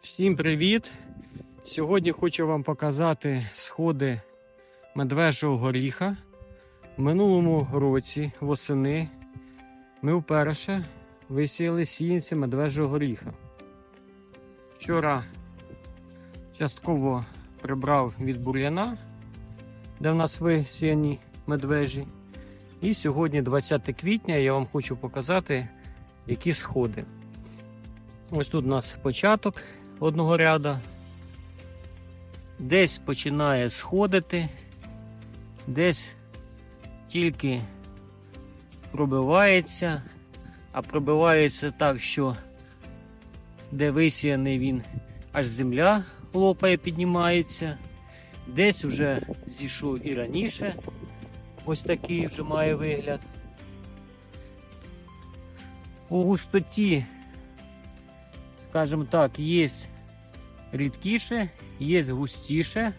Всім привіт! Сьогодні хочу вам показати сходи медвежого горіха. В минулому році восени ми вперше висіяли сіянці медвежого горіха. Вчора частково прибрав від бур'яна, де в нас висіяні медвежі. І сьогодні, 20 квітня, я вам хочу показати, які сходи. Ось тут у нас початок одного ряда. Десь починає сходити, десь тільки пробивається, а пробивається так, що де висіяний він, аж земля лопає, піднімається. Десь вже зійшов і раніше. Ось такий вже має вигляд. У густоті скажімо так, є рідкіше, є густіше.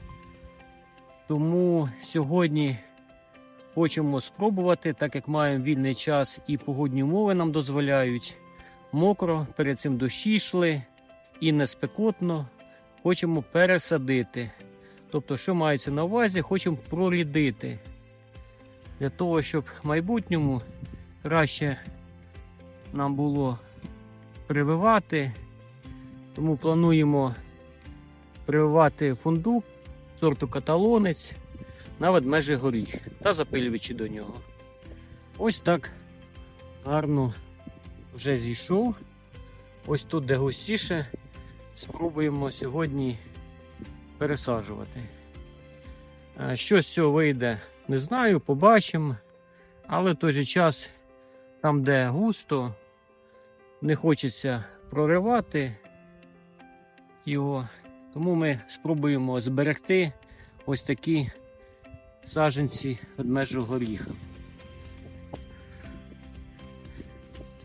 Тому сьогодні хочемо спробувати, так як маємо вільний час і погодні умови нам дозволяють. Мокро, перед цим дощі йшли і не спекотно. Хочемо пересадити. Тобто, що мається на увазі, хочемо прорідити. Для того, щоб в майбутньому краще нам було прививати. Тому плануємо прививати фундук сорту каталонець на ведмежий горіх та запилювачі до нього. Ось так гарно вже зійшов. Ось тут, де густіше, спробуємо сьогодні пересаджувати. Е, Що з цього вийде, не знаю, побачимо. Але в той же час, там, де густо, не хочеться проривати його. Тому ми спробуємо зберегти ось такі саженці ведмежого горіха.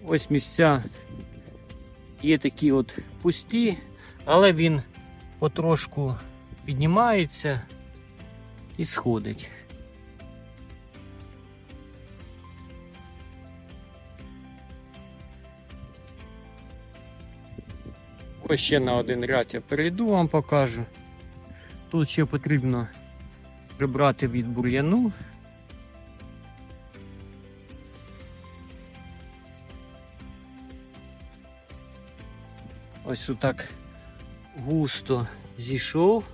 Ось місця є такі от пусті, але він потрошку піднімається і сходить. Ось ще на один ряд я перейду, вам покажу. Тут ще потрібно прибрати від бур'яну. Ось отак густо зійшов.